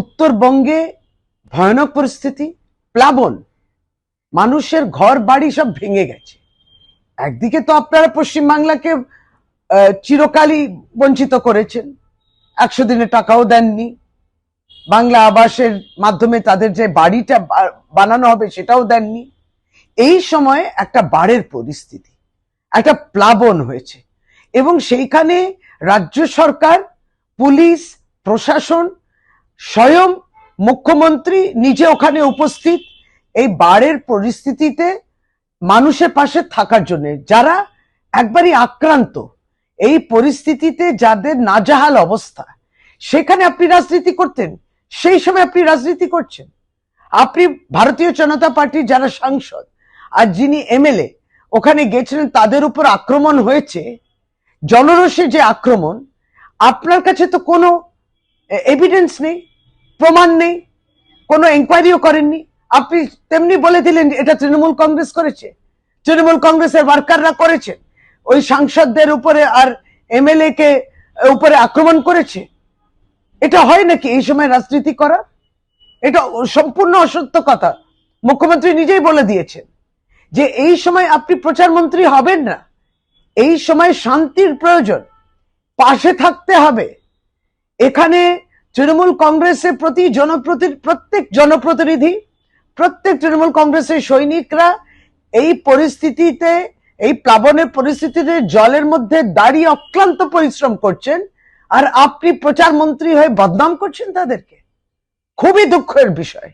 উত্তরবঙ্গে ভয়ানক পরিস্থিতি, প্লাবন, মানুষের ঘর বাড়ি সব ভেঙে গেছে। একদিকে তো আপনারা পশ্চিমবাংলাকে চিরকালই বঞ্চিত করেছেন, একশো দিনের টাকাও দেননি। বাংলা আবাসের মাধ্যমে তাদের যে বাড়িটা বানানো হবে সেটাও দেননি। এই সময়ে একটা বাড়ের পরিস্থিতি, একটা প্লাবন হয়েছে। এবং সেইখানে রাজ্য সরকার, পুলিশ, প্রশাসন স্বয়ং মুখ্যমন্ত্রী নিজে ওখানে উপস্থিত এই বাড়ের পরিস্থিতিতে মানুষের পাশে থাকার জন্য। যারা একবারই আক্রান্ত, এই পরিস্থিতিতে যাদের নাজাহাল অবস্থা, সেখানে আপনি রাজনীতি করতেন, সেই সময় আপনি রাজনীতি করছেন। আপনি ভারতীয় জনতা পার্টির যারা সাংসদ আর যিনি এমএলএ, ওখানে গেছিলেন তাদের উপর আক্রমণ হয়েছে। জনরোষের যে আক্রমণ, আপনার কাছে তো কোনো এভিডেন্স নেই, প্রমাণ নেই, কোনো এনকোয়ারিও করেননি। আপনি তেমনি বলে দিলেন এটা তৃণমূল কংগ্রেস করেছে। তৃণমূল কংগ্রেসের ওয়ার্কাররা করেছেন ওই সাংসদদের উপরে আর এমএলএ কে উপরে আক্রমণ করেছে। এটা হয় নাকি এই সময় রাজনীতি করা এটা সম্পূর্ণ অসত্য কথা। মুখ্যমন্ত্রী নিজেই বলে দিয়েছেন যে এই সময় আপনি প্রচারমন্ত্রী হবেন না। এই সময় শান্তির প্রয়োজন। পাশে থাকতে হবে। এখানে তৃণমূল কংগ্রেসের প্রতি জনপ্রতি, প্রত্যেক জনপ্রতিনিধি, প্রত্যেক তৃণমূল কংগ্রেসের সৈনিকরা এই পরিস্থিতিতে, এই প্লাবনের পরিস্থিতিতে জলের মধ্যে দাঁড়িয়ে অক্লান্ত পরিশ্রম করছেন আর আপনি প্রচারমন্ত্রী হয়ে বদনাম করছেন তাদেরকে। খুবই দুঃখের বিষয়।